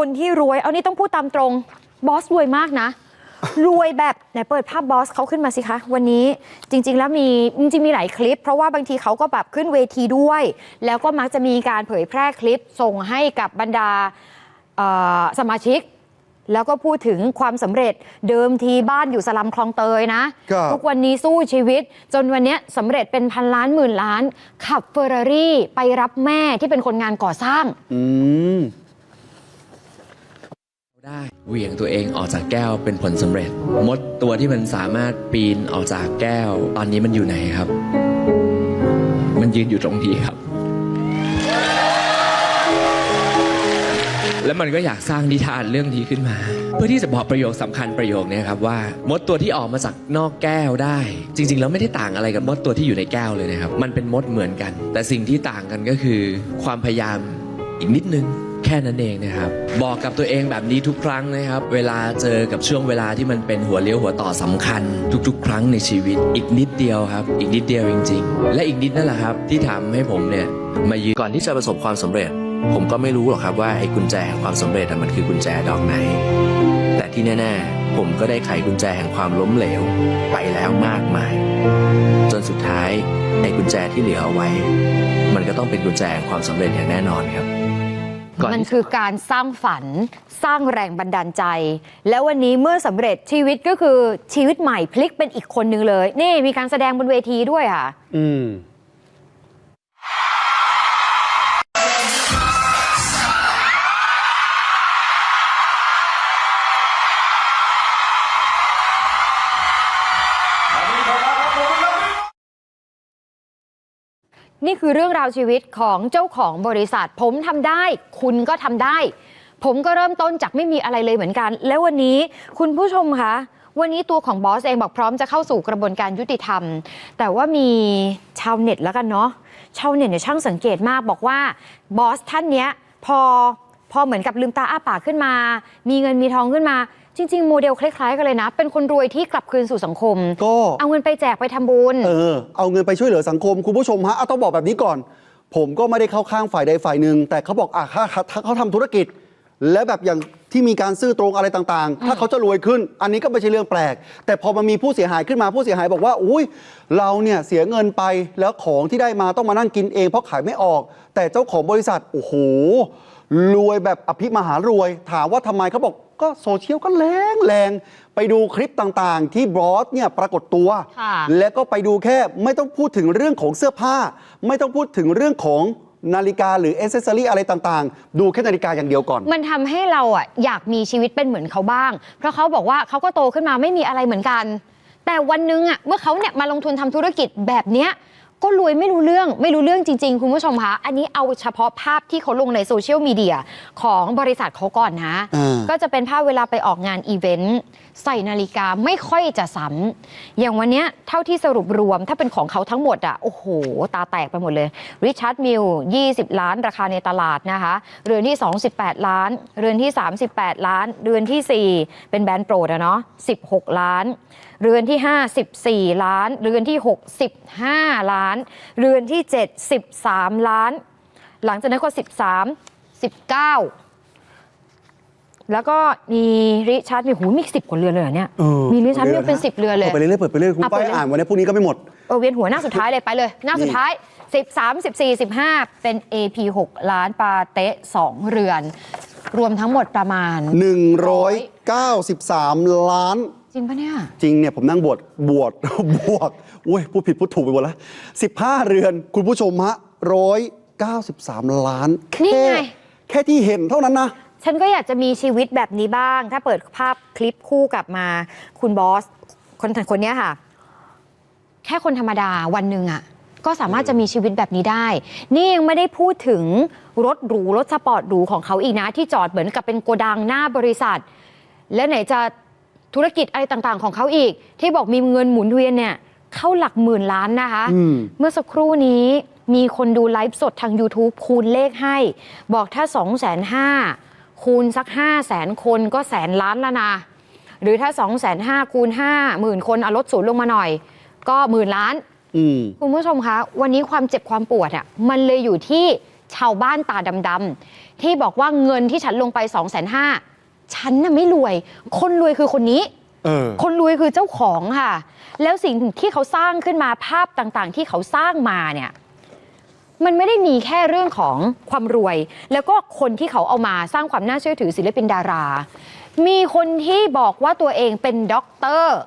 คนที่รวย เอานี่ต้องพูดตามตรง บอสรวยมากนะ รวยแบบไหนเปิดภาพบอสเขาขึ้นมาสิคะ วันนี้จริง ๆ แล้วมีจริงๆมีหลายคลิป เพราะว่าบางทีเขาก็แบบขึ้นเวทีด้วย แล้วก็มักจะมีการเผยแพร่คลิปส่งให้กับบรรดาเอ่อสมาชิก แล้วก็พูดถึงความสำเร็จเดิมทีบ้านอยู่สลัมคลองเตยนะ ครับ ทุกวันนี้สู้ชีวิต จนวันเนี้ยสำเร็จเป็นพันล้านหมื่นล้าน ขับเฟอร์รารี่ไปรับแม่ที่เป็นคนงานก่อสร้าง อืม ได้เหวี่ยงตัวเองออกจากแก้วเป็นผลสำเร็จ มดตัวที่มันสามารถปีนออกจากแก้ว ตอนนี้มันอยู่ไหนครับ มันยืนอยู่ตรงนี้ครับ แล้วมันก็อยากสร้างนิทานเรื่องนี้ขึ้นมา เพื่อที่จะบอกประโยคสำคัญประโยคนี้ครับว่า มดตัวที่ออกมาจากนอกแก้วได้ จริง ๆ แล้วไม่ได้ต่างอะไรกับมดตัวที่อยู่ในแก้วเลยนะครับ มันเป็นมดเหมือนกัน แต่สิ่งที่ต่างกันก็คือ ความพยายามอีกนิดนึง แค่นั้นเองนะครับบอกกับตัวเองแบบนี้ทุกครั้งนะครับ เวลาเจอกับช่วงเวลาที่มันเป็นหัวเลี้ยวหัวต่อสำคัญ ทุก ๆ ครั้งในชีวิต อีกนิดเดียวครับ อีกนิดเดียวจริง ๆ และอีกนิดนั่นแหละครับ ที่ทำให้ผมเนี่ยมายืนก่อนที่จะประสบความสำเร็จ ผมก็ไม่รู้หรอกครับว่าไอ้กุญแจแห่งความสำเร็จมันคือกุญแจดอกไหน แต่ที่แน่ๆผมก็ได้ไขกุญแจแห่งความล้มเหลว ไปแล้วมากมาย จนสุดท้ายไอ้กุญแจที่เหลือเอาไว้ มันก็ต้องเป็นกุญแจแห่งความสำเร็จอย่างแน่นอนครับ มันที่คือการสร้างฝันสร้างแรงบันดาลใจ แล้ววันนี้เมื่อสำเร็จชีวิตก็คือชีวิตใหม่พลิกเป็นอีกคนนึงเลย นี่มีการแสดงบนเวทีด้วยค่ะ อืม นี่คือเรื่องราวชีวิตของเจ้าของบริษัท ผมทำได้ คุณก็ทำได้ ผมก็เริ่มต้นจากไม่มีอะไรเลยเหมือนกัน แล้ววันนี้คุณผู้ชมคะวันนี้ตัวของบอสเองบอกพร้อมจะเข้าสู่กระบวนการยุติธรรม แต่ว่ามีชาวเน็ตแล้วกันเนาะชาวเน็ตเนี่ยช่างสังเกตมากบอกว่าบอสท่านเนี้ยพอพอเหมือนกับลืมตาอ้าปากขึ้นมา มีเงินมีทองขึ้นมา จริง ๆ โมเดลคล้ายๆกันเลยนะ เป็นคนรวยที่กลับคืนสู่สังคม ก็ เอาเงินไปแจกไปทำบุญ เออเอาเงินไปช่วยเหลือสังคม คุณผู้ชมฮะเอาต้องบอกแบบนี้ก่อน ผมก็ไม่ได้เข้าข้างฝ่ายใดฝ่ายหนึ่งแต่เขาบอกอะถ้าถ้าเขาทำธุรกิจ และแบบอย่าง ที่มีการซื่อตรงอะไรต่างๆ ถ้าเขาจะรวยขึ้น อันนี้ก็ไม่ใช่เรื่องแปลก แต่พอมันมีผู้เสียหายขึ้นมาผู้เสียหายบอกว่า อุ้ยเราเนี่ยเสียเงินไปแล้วของที่ได้มาต้องมานั่งกินเองเพราะขายไม่ออก แต่เจ้าของบริษัทโอ้โหรวยแบบอภิมหารวย ถามว่าทำไมเขาบอกก็โซเชียลก็แรงแรงไปดูคลิปต่างๆ ที่บอสเนี่ยปรากฏตัวค่ะแล้วก็ไปดูแค่ไม่ต้องพูดถึงเรื่องของเสื้อผ้า ไม่ต้องพูดถึงเรื่องของ นาฬิกาหรือเอเซสซอรี่อะไรต่างๆ ดูแค่นาฬิกาอย่างเดียวก่อน มันทำให้เราอะอยากมีชีวิตเป็นเหมือนเขาบ้าง เพราะเขาบอกว่าเขาก็โตขึ้นมาไม่มีอะไรเหมือนกัน แต่วันหนึงอะเมื่อเขาเนี่ยมาลงทุนทำธุรกิจแบบเนี้ย ก็รวยไม่รู้เรื่องไม่รู้เรื่องจริง ๆ คุณผู้ชมคะอันนี้เอาเฉพาะภาพที่เขาลงในโซเชียลมีเดียของบริษัทเขาก่อนนะ อ่า ก็จะเป็นภาพเวลาไปออกงานอีเวนต์ใส่นาฬิกาไม่ค่อยจะซ้ำอย่างวันเนี้ยเท่าที่สรุปรวมถ้าเป็นของเขาทั้งหมดอะโอ้โห ตาแตกไปหมดเลยริชาร์ดมิล20 ล้านราคาในตลาดนะคะ เรือนที่ 28 ล้าน เรือนที่ 38 ล้าน เรือนทีสี่4 เป็นแบรนด์โปรดอะเนาะ16 ล้าน เรือนที่ 5 14 ล้าน เรือนที่ 6 15 ล้าน เรือนที่ 7 13 ล้าน หลังจากนั้นก็ 13 19แล้วก็มีริชาร์ดมีหูมีสิบกว่าเรือนเลยเหรอเนี่ยเออมีริชาร์ดมิลเป็นฮะ10เรือนเลยาไปเรื่อยๆเปิดไปเรื่อยคุณอะป้ายเปิดเลยอ่านวันนี้พรุ่งนี้ก็ไม่หมดเออเวียนหัวหน้าสุดท้ายเลยไปเลย หน้าสุดท้าย 13 14 15 เป็น AP 6 ล้านปาเตะ 2 เรือน รวมทั้งหมดประมาณ 193 ล้าน จริงปะเนี่ย จริงเนี่ยผมนั่งบวชบวช บวกอุ้ยพูดผิดพูดถูกไปหมดแล้ว15 เรือน คุณผู้ชมฮะ193ล้านนี่แค่ไง แค่ที่เห็นเท่านั้นนะ ฉันก็อยากจะมีชีวิตแบบนี้บ้าง ถ้าเปิดภาพคลิปคู่กลับมา คุณบอส คนคนเนี้ยค่ะ แค่คนธรรมดาวันหนึ่งอะก็สามารถจะมีชีวิตแบบนี้ได้ นี่ยังไม่ได้พูดถึงรถหรู รถสปอร์ตหรูของเขาอีกนะ ที่จอดเหมือนกับเป็นโกดังหน้าบริษัท และไหนจะ ธุรกิจอะไรต่างๆของเขาอีก ที่บอกมีเงินหมุนเวียนเนี่ยเข้าหลักหมื่นล้านนะคะ อืม เมื่อสักครู่นี้มีคนดูไลฟ์สดทาง YouTube คูณเลขให้ บอกถ้า 2 5 0 0 0คูณสัก 5 0 0แสนคนก็แสนล้านแล้วนะ หรือถ้า 2 5 0 0 0คูณ5หมื่นคนเอาลดศูนย์ลงมาหน่อย ก็หมื่นล้าน อืม คุณผู้ชมคะ วันนี้ความเจ็บความปวดอะมันเลยอยู่ที่ชาวบ้านตาดำๆที่บอกว่าเงินที่ฉันลงไป2องแสนห้า ฉันน่ะไม่รวย คนรวยคือคนนี้เออคนรวยคือเจ้าของค่ะ แล้วสิ่งที่เขาสร้างขึ้นมาภาพต่างๆ ที่เขาสร้างมาเนี่ยมันไม่ได้มีแค่เรื่องของความรวย แล้วก็คนที่เขาเอามาสร้างความน่าเชื่อถือศิลปินดารา มีคนที่บอกว่าตัวเองเป็นด็อกเตอร์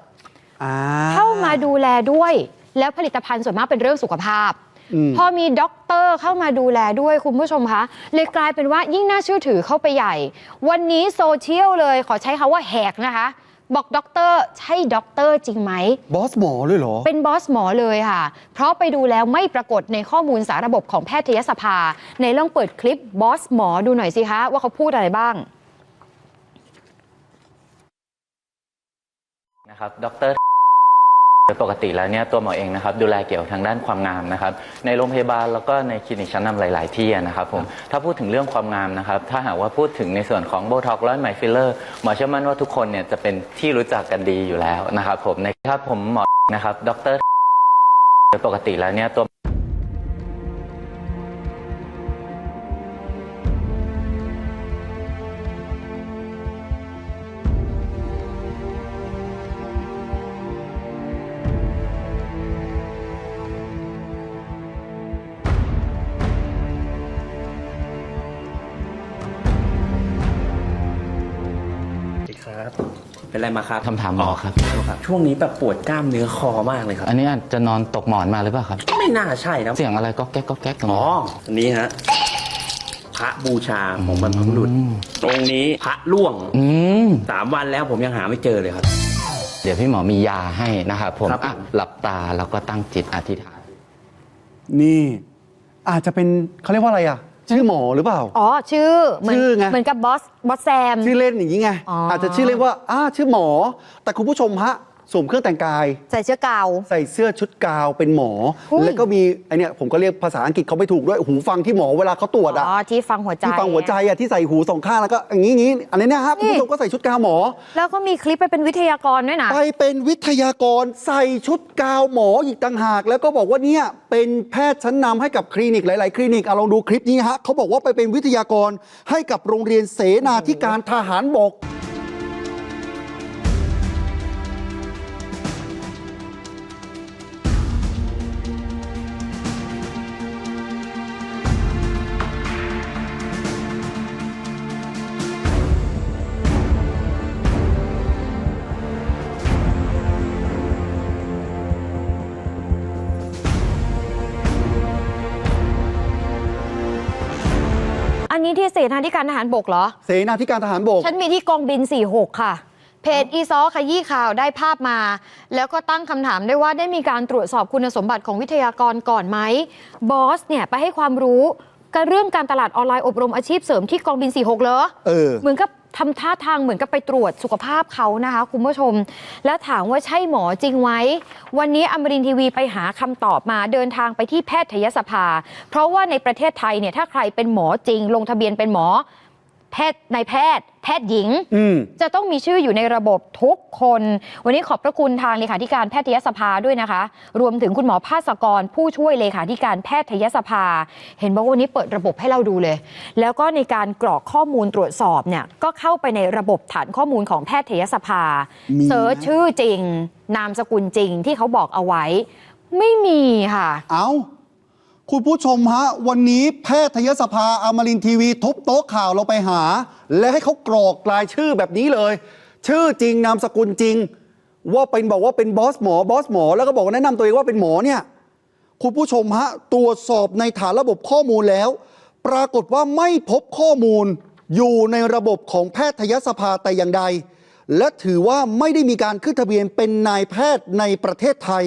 อ่าเข้ามาดูแลด้วย แล้วผลิตภัณฑ์ส่วนมากเป็นเรื่องสุขภาพอืม พอมีด็อกเตอร์เข้ามาดูแลด้วยคุณผู้ชมคะเลยกลายเป็นว่ายิ่งน่าเชื่อถือเข้าไปใหญ่ วันนี้โซเชียลเลยขอใช้คาว่าแหกนะคะ บอกด็อกเตอร์ใช่ด็อกเตอร์จริงไหม บอสหมอเลยเหรอ เป็นบอสหมอเลยค่ะ เพราะไปดูแล้วไม่ปรากฏในข้อมูลสาระบบของแพทยสภา ในลองเปิดคลิปบอสหมอดูหน่อยสิคะว่าเขาพูดอะไรบ้างนะครับดร โดยปกติแล้วเนี่ยตัวหมอเองนะครับดูแลเกี่ยวกับทางด้านความงามนะครับในโรงพยาบาลแล้วก็ในคลินิกชั้นนำหลาย ๆ ที่นะครับผมถ้าพูดถึงเรื่องความงามนะครับถ้าหากว่าพูดถึงในส่วนของโบท็อกซ์ร้อยไหมฟิลเลอร์หมอเชื่อมั่นว่าทุกคนเนี่ยจะเป็นที่รู้จักกันดีอยู่แล้วนะครับผมในครับผมหมอนะครับดรโดยปกติแล้วเนี่ยตัว เป็นไรมาครับคำถามหมอครับ ครับ ช่วงนี้แบบปวดกล้ามเนื้อคอมากเลยครับ อันนี้อาจจะนอนตกหมอนมาหรือเปล่าครับ ไม่น่าใช่นะเสียงอะไรก็แก๊กก็แก๊กตรงอ๋อนี้อันนี้ฮะพระบูชาของบรรพบุรุษตรงนี้พระล่วงอืม สามวันแล้วผมยังหาไม่เจอเลยครับ เดี๋ยวพี่หมอมียาให้นะครับผมครับ อะหลับตาแล้วก็ตั้งจิตอธิษฐาน นี่อาจจะเป็นเขาเรียกว่าอะไรอะ ชื่อหมอหรือเปล่า อ๋อชื่อเหมืนชื่อไง เหมือนกับบอสบอสแซม ชื่อเล่นอย่างนี้ไง อ๋ออ อาจจะชื่อเล่นว่าอ้าชื่อหมอ แต่คุณผู้ชมฮะ สวมเครื่องแต่งกาย ใส่เสื้อกาว ใส่เสื้อชุดกาวเป็นหมออุ้ย แล้วก็มีไอเนี้ยผมก็เรียกภาษาอังกฤษเขาไม่ถูกด้วยหูฟังที่หมอเวลาเขาตรวจอะอ๋อที่ฟังหัวใจ ที่ฟังหัวใจอะที่ใส่หูสองข้างแล้วก็อย่างนี้อย่างนี้อันนี้เนี่ยฮะคุณผู้ชมก็ใส่ชุดกาวหมอ แล้วก็มีคลิปไปเป็นวิทยากรด้วยนะ ไปเป็นวิทยากรใส่ชุดกาวหมออีกต่างหาก แล้วก็บอกว่าเนี่ยเป็นแพทย์ชั้นนำให้กับคลินิกหลาย ๆ คลินิกเอาลองดูคลิปนี้ฮะเขาบอกว่าไปเป็นวิทยากรให้กับโรงเรียนเสนาธิการทหารบก นนี้ที่เสนาธิการทหารบกเหรอ เสนาธิการทหารบก ฉันมีที่กองบิน 46 ค่ะ เพจอีซอขยี้ข่าวได้ภาพมา แล้วก็ตั้งคำถามด้วยว่าได้มีการตรวจสอบคุณสมบัติของวิทยากรก่อนไหมบอสเนี่ยไปให้ความรู้กับเรื่องการตลาดออนไลน์อบรมอาชีพเสริมที่กองบิน 46 เหรอเออ เหมือนกับ ทำท่าทางเหมือนกับไปตรวจสุขภาพเขานะคะ คุณผู้ชม แล้วถามว่าใช่หมอจริงไหมวันนี้อมรินทีวีไปหาคำตอบมาเดินทางไปที่แพทยสภา เพราะว่าในประเทศไทยเนี่ยถ้าใครเป็นหมอจริง ลงทะเบียนเป็นหมอ แพทย์นายแพทย์ แพทย์หญิง อืม จะต้องมีชื่ออยู่ในระบบทุกคน วันนี้ขอบพระคุณทางเลขาธิการแพทยสภาด้วยนะคะ รวมถึงคุณหมอภาสกร ผู้ช่วยเลขาธิการแพทยสภา เห็นบอกว่าวันนี้เปิดระบบให้เราดูเลย แล้วก็ในการกรอกข้อมูลตรวจสอบเนี่ยก็เข้าไปในระบบฐานข้อมูลของแพทยสภามีเสิร์ชชื่อจริง นามสกุลจริงที่เขาบอกเอาไว้ ไม่มีค่ะ เอา คุณผู้ชมฮะ วันนี้แพทยสภาอมรินทีวี ทุบโต๊ะข่าวเราไปหา และให้เขากรอกรายชื่อแบบนี้เลย ชื่อจริงนามสกุลจริง ว่าเป็นบอกว่าเป็นบอสหมอบอสหมอ แล้วก็บอกแนะนำตัวเองว่าเป็นหมอเนี่ยคุณผู้ชมฮะ ตรวจสอบในฐานระบบข้อมูลแล้ว ปรากฏว่าไม่พบข้อมูล อยู่ในระบบของแพทยสภาแต่อย่างใด และถือว่าไม่ได้มีการขึ้นทะเบียนเป็นนายแพทย์ในประเทศไทย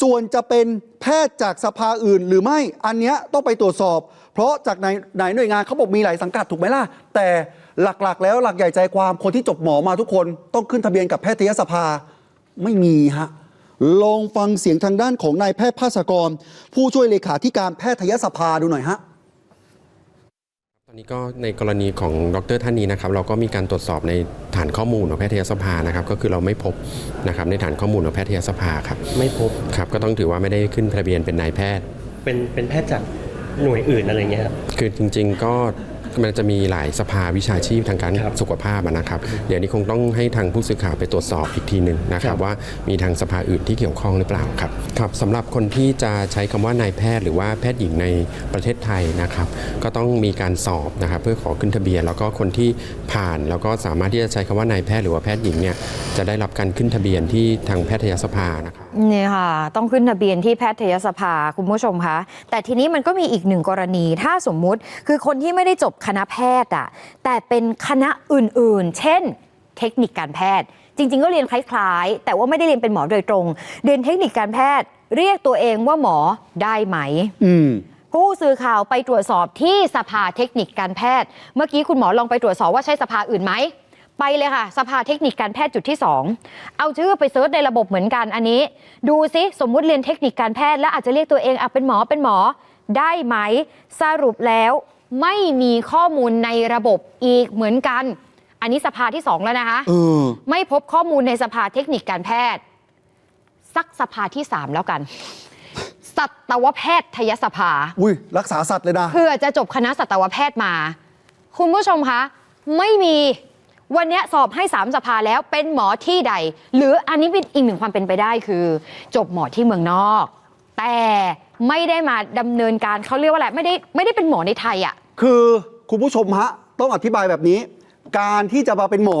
ส่วนจะเป็นแพทย์จากสภาอื่นหรือไม่อันเนี้ยต้องไปตรวจสอบ เพราะจากไหนไหนหน่วยงานเขาบอกมีหลายสังกัดถูกไหมล่ะ แต่หลักๆ แล้วหลักใหญ่ใจความคนที่จบหมอมาทุกคนต้องขึ้นทะเบียนกับแพทยสภาไม่มีฮะลองฟังเสียงทางด้านของนายแพทย์ภาสกร ผู้ช่วยเลขาธิการแพทยสภาดูหน่อยฮะ อนนี้ก็ในกรณีของดรท่านนี้นะครับเราก็มีการตรวจสอบในฐานข้อมูลของแพทยสภานะครับก็คือเราไม่พบนะครับในฐานข้อมูลของแพทยสภาครับไม่พบครับก็ต้องถือว่าไม่ได้ขึ้นทะเบียนเป็นนายแพทย์ เป็นเป็นแพทย์จากหน่วยอื่นอะไรเงี้ยครับคือจริง ๆ ก็ มันจะมีหลายสภาวิชาชีพทางการครับสุขภาพอะนะครับ เดี๋ยวนี้คงต้องให้ทางผู้สื่อข่าวไปตรวจสอบอีกทีหนึ่งนะคครัรับบว่ามีทางสภาอื่นที่เกี่ยวข้องหรือเปล่าครับครับสำหรับคนที่จะใช้คำว่านายแพทย์หรือว่าแพทย์หญิงในประเทศไทยนะครับ ก็ต้องมีการสอบนะครับเพื่อขอขึ้นทะเบียน แล้วก็คนที่ผ่านแล้วก็สามารถที่จะใช้คำว่านายแพทย์หรือว่าแพทย์หญิงเนี่ยจะได้รับการขึ้นทะเบียนที่ทางแพทยสภานะครับ นี่ค่ะ ต้องขึ้นทะเบียนที่แพทยสภาคุณผู้ชมคะแต่ทีนี้มันก็มีอีกหนึ่งกรณีถ้าสมมุติคือคนที่ไม่ได้จบคณะแพทย์อะแต่เป็นคณะอื่นๆ เช่น เทคนิคการแพทย์ จริง ๆ ก็เรียนคล้าย ๆ แต่ว่าไม่ได้เรียนเป็นหมอโดยตรง เรียนเทคนิคการแพทย์ เรียกตัวเองว่าหมอได้ไหม อืมผู้สื่อข่าวไปตรวจสอบที่สภาเทคนิคการแพทย์ เมื่อกี้คุณหมอลองไปตรวจสอบว่าใช่สภาอื่นไหม ไปเลยค่ะ สภาเทคนิคการแพทย์จุดที่ 2 เอาชื่อไปเซิร์ชในระบบเหมือนกันอันนี้ ดูซิสมมุติเรียนเทคนิคการแพทย์แล้วอาจจะเรียกตัวเองอะเป็นหมอเป็นหมอได้ไหมสรุปแล้วไม่มีข้อมูลในระบบอีกเหมือนกัน อันนี้สภาที่2แล้วนะคะเออไม่พบข้อมูลในสภาเทคนิคการแพทย์ สักสภาที่3แล้วกัน สัตวแพทยสภา อุ้ยรักษาสัตว์เลยนะเพื่อจะจบคณะสัตวแพทย์มา คุณผู้ชมคะ ไม่มี วันเนี้ยสอบให้สามสภาแล้วเป็นหมอที่ใด หรืออันนี้เป็นอีกหนึ่งความเป็นไปได้คือ จบหมอที่เมืองนอก แต่ไม่ได้มาดำเนินการเขาเรียกว่าอะไรไม่ได้ไม่ได้เป็นหมอในไทยอะคือคุณผู้ชมฮะต้องอธิบายแบบนี้ การที่จะมาเป็นหมอ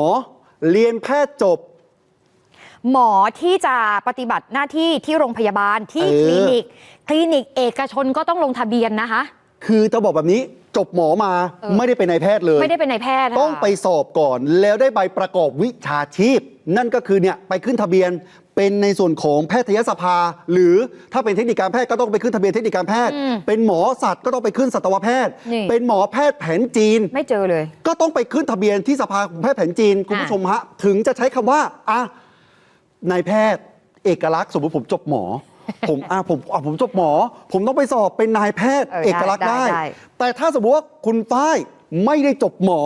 เรียนแพทย์จบ หมอที่จะปฏิบัติหน้าที่ที่โรงพยาบาลที่เออคลินิก คลินิกเอกชนก็ต้องลงทะเบียนนะคะ คือจะบอกแบบนี้จบหมอมาเออ ไม่ได้เป็นนายแพทย์เลย ไม่ได้เป็นนายแพทย์ค่ะต้องไปสอบก่อนแล้วได้ใบประกอบวิชาชีพ นั่นก็คือเนี่ยไปขึ้นทะเบียนเป็นในส่วนของแพทยสภา หรือถ้าเป็นเทคนิคการแพทย์ก็ต้องไปขึ้นทะเบียนเทคนิคการแพทย์ อืมเป็นหมอสัตว์ก็ต้องไปขึ้นสัตวแพทย์ นี่ เป็นหมอแพทย์แผนจีน ไม่เจอเลย ก็ต้องไปขึ้นทะเบียนที่สภาของแพทย์แผนจีน คุณผู้ชมฮะ ถึงจะใช้คำว่าอะนายแพทย์ เอกลักษณ์สมมติผมจบหมอ ผมอะผมอะผมจบหมอ ผมต้องไปสอบเป็นนายแพทย์เออเอกลักษณ์ได้ ได้ได้ แต่ถ้าสมมติว่าคุณฝ้ายไม่ได้จบหมอ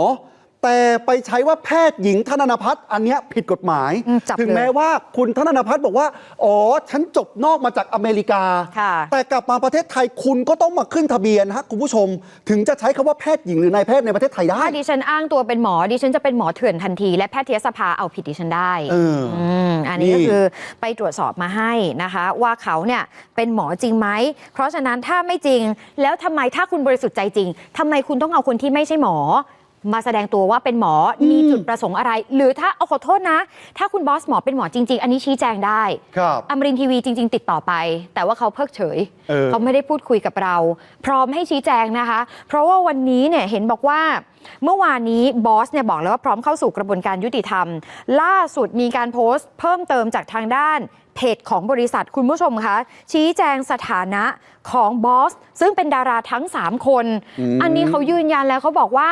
แต่ไปใช้ว่าแพทย์หญิงธนนพัฒน์อันเนี้ยผิดกฎหมาย อืมจับถึงเลยแม้ว่าคุณธนนพัฒน์บอกว่า อ๋อ ฉันจบนอกมาจากอเมริกา ค่ะ แต่กลับมาประเทศไทยคุณก็ต้องมาขึ้นทะเบียนฮะคุณผู้ชม ถึงจะใช้คำว่าแพทย์หญิงหรือนายแพทย์ในประเทศไทยได้ ถ้าดิฉันอ้างตัวเป็นหมอ ดิฉันจะเป็นหมอเถื่อนทันที และแพทยสภาเอาผิดดิฉันได้เอออืมอันนี้นี่ก็คือไปตรวจสอบมาให้นะคะ ว่าเขาเนี่ยเป็นหมอจริงไหม เพราะฉะนั้นถ้าไม่จริง แล้วทำไมถ้าคุณบริสุทธิ์ใจจริงทำไมคุณต้องเอาคนที่ไม่ใช่หมอ มาแสดงตัวว่าเป็นหมอมีจุดประสงค์อะไร หรือถ้าเอาขอโทษนะ ถ้าคุณบอสหมอเป็นหมอจริง ๆ อันนี้ชี้แจงได้ครับอมรินทร์ทีวีจริง ๆ ติดต่อไป แต่ว่าเขาเพิกเฉยเออ เขาไม่ได้พูดคุยกับเรา พร้อมให้ชี้แจงนะคะ เพราะว่าวันนี้เนี่ยเห็นบอกว่า เมื่อวานนี้บอสเนี่ยบอกแล้วว่าพร้อมเข้าสู่กระบวนการยุติธรรม ล่าสุดมีการโพสต์ เพิ่มเติมจากทางด้านเพจของบริษัทคุณผู้ชมคะชี้แจงสถานะของบอสซึ่งเป็นดาราทั้ง 3 คน อันนี้เขายืนยันแล้วเขาบอกว่า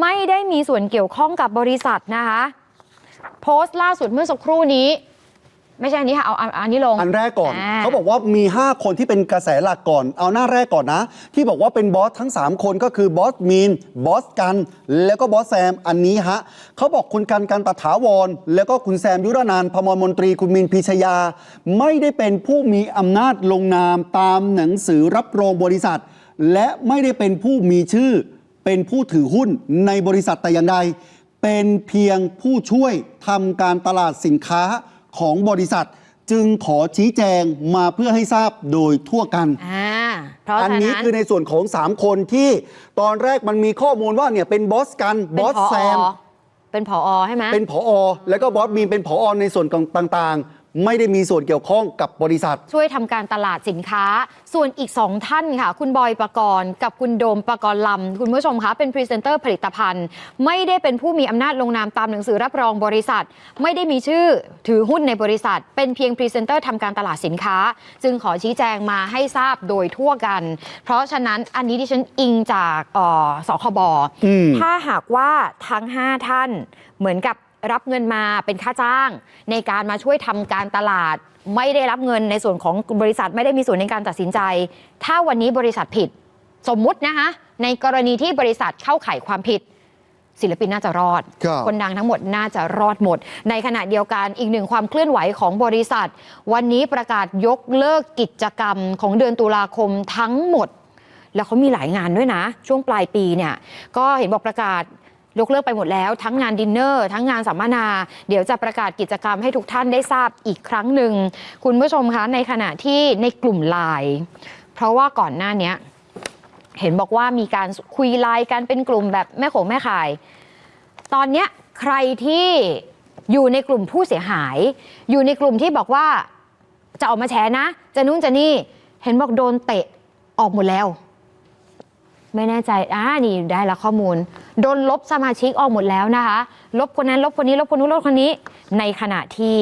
ไม่ได้มีส่วนเกี่ยวข้องกับบริษัทนะคะ โพสต์ล่าสุดเมื่อสักครู่นี้ ไม่ใช่อันนี้ค่ะเอาเอาอันนี้ลง อันแรกก่อน อ่า เขาบอกว่ามี 5 คนที่เป็นกระแสหลักก่อน เอาหน้าแรกก่อนนะ ที่บอกว่าเป็นบอสทั้ง 3 คนก็คือบอสมีน บอสกัน แล้วก็บอสแซม อันนี้ฮะ เขาบอกคุณกันกันตถาวร แล้วก็คุณแซมยุรนานท์พมรมนตรี คุณมินพิชยา ไม่ได้เป็นผู้มีอำนาจลงนามตามหนังสือรับรองบริษัท และไม่ได้เป็นผู้มีชื่อ เป็นผู้ถือหุ้นในบริษัทแต่อย่างใด เป็นเพียงผู้ช่วยทำการตลาดสินค้าของบริษัท จึงขอชี้แจงมาเพื่อให้ทราบโดยทั่วกัน อ่าเพราะอันฉะนี้นั้นคือในส่วนของ 3 คนที่ตอนแรกมันมีข้อมูลว่าเนี่ยเป็นบอสกันบเป็นอสผแซมเป็นผอใช่ไหม เป็นผอ แล้วก็บอสมีนเป็นผอ ในส่วนต่างๆ ไม่ได้มีส่วนเกี่ยวข้องกับบริษัท ช่วยทำการตลาดสินค้า ส่วนอีกสองท่านค่ะ คุณบอยปกรณ์กับคุณโดมปกรณ์ลำคุณผู้ชมคะเป็นพรีเซนเตอร์ผลิตภัณฑ์ ไม่ได้เป็นผู้มีอำนาจลงนามตามหนังสือรับรองบริษัท ไม่ได้มีชื่อถือหุ้นในบริษัท เป็นเพียงพรีเซนเตอร์ทำการตลาดสินค้า จึงขอชี้แจงมาให้ทราบโดยทั่วกัน เพราะฉะนั้นอันนี้ดิฉันอิงจากเอ่อสคบ อืม ถ้าหากว่าทั้ง 5 ท่านเหมือนกับ รับเงินมาเป็นค่าจ้าง ในการมาช่วยทำการตลาด ไม่ได้รับเงินในส่วนของบริษัทไม่ได้มีส่วนในการตัดสินใจ ถ้าวันนี้บริษัทผิด สมมุตินะคะในกรณีที่บริษัทเข้าข่ายความผิด ศิลปินน่าจะรอดครับคนดังทั้งหมดน่าจะรอดหมด ในขณะเดียวกันอีกหนึ่งความเคลื่อนไหวของบริษัท วันนี้ประกาศยกเลิกกิจกรรมของเดือนตุลาคมทั้งหมด แล้วเขามีหลายงานด้วยนะ ช่วงปลายปีเนี่ยก็เห็นบอกประกาศ ยกเลิกไปหมดแล้วทั้งงานดินเนอร์ทั้งงานสัมมนา เดี๋ยวจะประกาศกิจกรรมให้ทุกท่านได้ทราบอีกครั้งหนึ่ง คุณผู้ชมคะในขณะที่ในกลุ่มไลน์เพราะว่าก่อนหน้านี้เห็นบอกว่ามีการคุยไลน์กันเป็นกลุ่มแบบแม่โขงแม่ขาย ตอนเนี้ยใครที่อยู่ในกลุ่มผู้เสียหาย อยู่ในกลุ่มที่บอกว่าจะออกมาแฉนะ จะนู่นจะนี่ เห็นบอกโดนเตะออกหมดแล้ว ไม่แน่ใจอ่านี่ได้ละข้อมูล โดนลบสมาชิกออกหมดแล้วนะคะ ลบคนนั้นลบคนนี้ลบคนนู้นลบคนนี้ ในขณะที่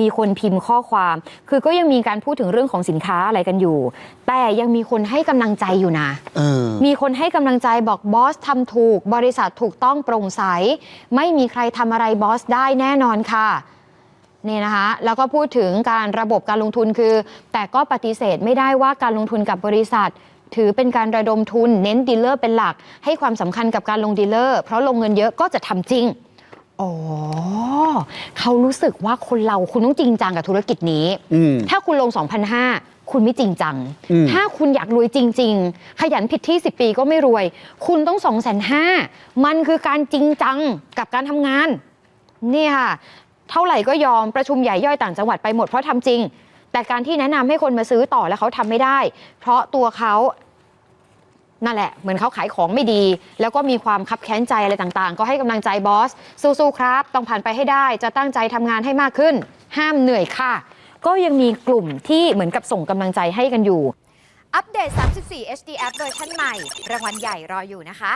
มีคนพิมพ์ข้อความ คือก็ยังมีการพูดถึงเรื่องของสินค้าอะไรกันอยู่ แต่ยังมีคนให้กำลังใจอยู่นะ เออ มีคนให้กำลังใจบอกบอสทำถูก บริษัทถูกต้องโปร่งใส ไม่มีใครทำอะไรบอสได้แน่นอนค่ะนี่นะคะ แล้วก็พูดถึงการระบบการลงทุนคือ แต่ก็ปฏิเสธไม่ได้ว่าการลงทุนกับบริษัท ถือเป็นการระดมทุนเน้นดีลเลอร์เป็นหลัก ให้ความสำคัญกับการลงดีลเลอร์ เพราะลงเงินเยอะก็จะทำจริง อ๋อ เขารู้สึกว่าคนเราคุณต้องจริงจังกับธุรกิจนี้ อืม ถ้าคุณลง 2,500 คุณไม่จริงจัง อืม ถ้าคุณอยากรวยจริง ๆ ขยันผิดที่ 10 ปีก็ไม่รวย คุณต้อง 2,500มันคือการจริงจังกับการทำงาน นี่ค่ะ เท่าไหร่ก็ยอมประชุมใหญ่ย่อยต่างจังหวัดไปหมดเพราะทำจริง แต่การที่แนะนำให้คนมาซื้อต่อแล้วเขาทำไม่ได้ เพราะตัวเขานั่นแหละ เหมือนเขาขายของไม่ดี แล้วก็มีความคับแค้นใจอะไรต่างๆ ก็ให้กำลังใจบอส สู้ๆครับ ต้องผ่านไปให้ได้ จะตั้งใจทำงานให้มากขึ้น ห้ามเหนื่อยค่ะ ก็ยังมีกลุ่มที่เหมือนกับส่งกำลังใจให้กันอยู่ อัปเดต 34 HD App เวอร์ชันใหม่ รางวัลใหญ่รออยู่นะคะ